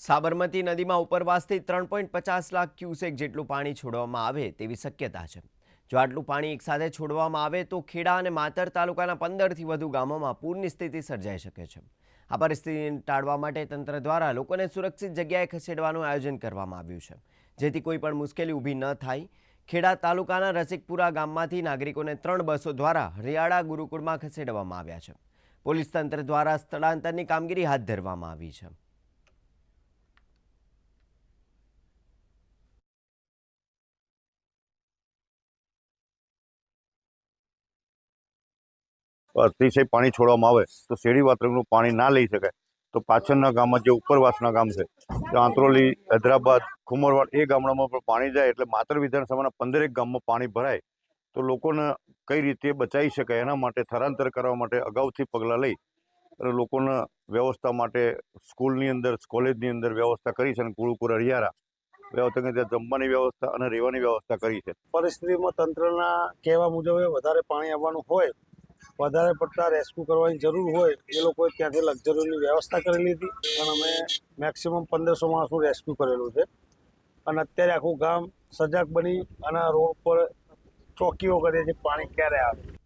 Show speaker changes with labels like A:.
A: સાબરમતી નદીમાં ઉપરવાસથી ત્રણ પોઈન્ટ પચાસ લાખ ક્યુસેક જેટલું પાણી છોડવામાં આવે તેવી શક્યતા છે. જો આટલું પાણી એકસાથે છોડવામાં આવે તો ખેડા અને માતર તાલુકાના પંદરથી વધુ ગામોમાં પૂરની સ્થિતિ સર્જાઈ શકે છે. આ પરિસ્થિતિને ટાળવા માટે તંત્ર દ્વારા લોકોને સુરક્ષિત જગ્યાએ ખસેડવાનું આયોજન કરવામાં આવ્યું છે. જેથી કોઈ પણ મુશ્કેલી ઊભી ન થાય. ખેડા તાલુકાના રસિકપુરા ગામમાંથી નાગરિકોને ત્રણ બસો દ્વારા હરિયાળા ગુરુકુળમાં ખસેડવામાં આવ્યા છે. પોલીસ તંત્ર દ્વારા સ્થળાંતરની કામગીરી હાથ ધરવામાં આવી છે.
B: અતિશય પાણી છોડવામાં આવે, તો શેરી વાતરકનું પાણી ના લઈ શકાય. તો પાછળના ગામમાં જે ઉપરવાસના ગામ છે આંત્રોલી, હૈદરાબાદ, ખુમરવાડ, એ ગામડામાં પણ પાણી જાય એટલે માત્ર વિધાનસભાના પંદરેક ગામમાં પાણી ભરાય. તો લોકોને કઈ રીતે બચાવી શકાય, એના માટે સ્થળાંતર કરવા માટે અગાઉથી પગલાં લઈ અને લોકોને વ્યવસ્થા માટે સ્કૂલની અંદર, કોલેજની અંદર વ્યવસ્થા કરી છે અને કુળુકુર હરિયારા વ્યવસ્થા ત્યાં જમવાની વ્યવસ્થા અને રહેવાની વ્યવસ્થા કરી છે.
C: પરિસ્થિતિમાં તંત્રના કહેવા મુજબ વધારે પાણી આવવાનું હોય વધારે પડતા રેસ્ક્યુ કરવાની જરૂર હોય, એ લોકોએ ત્યાંથી લક્ઝરીની વ્યવસ્થા કરેલી હતી. અને અમે મેક્સિમમ પંદરસો માણસનું રેસ્ક્યુ કરેલું છે. અને અત્યારે આખું ગામ સજાગ બની અને રોડ પર ચોકીઓ કરે છે, પાણી ક્યારે આવે?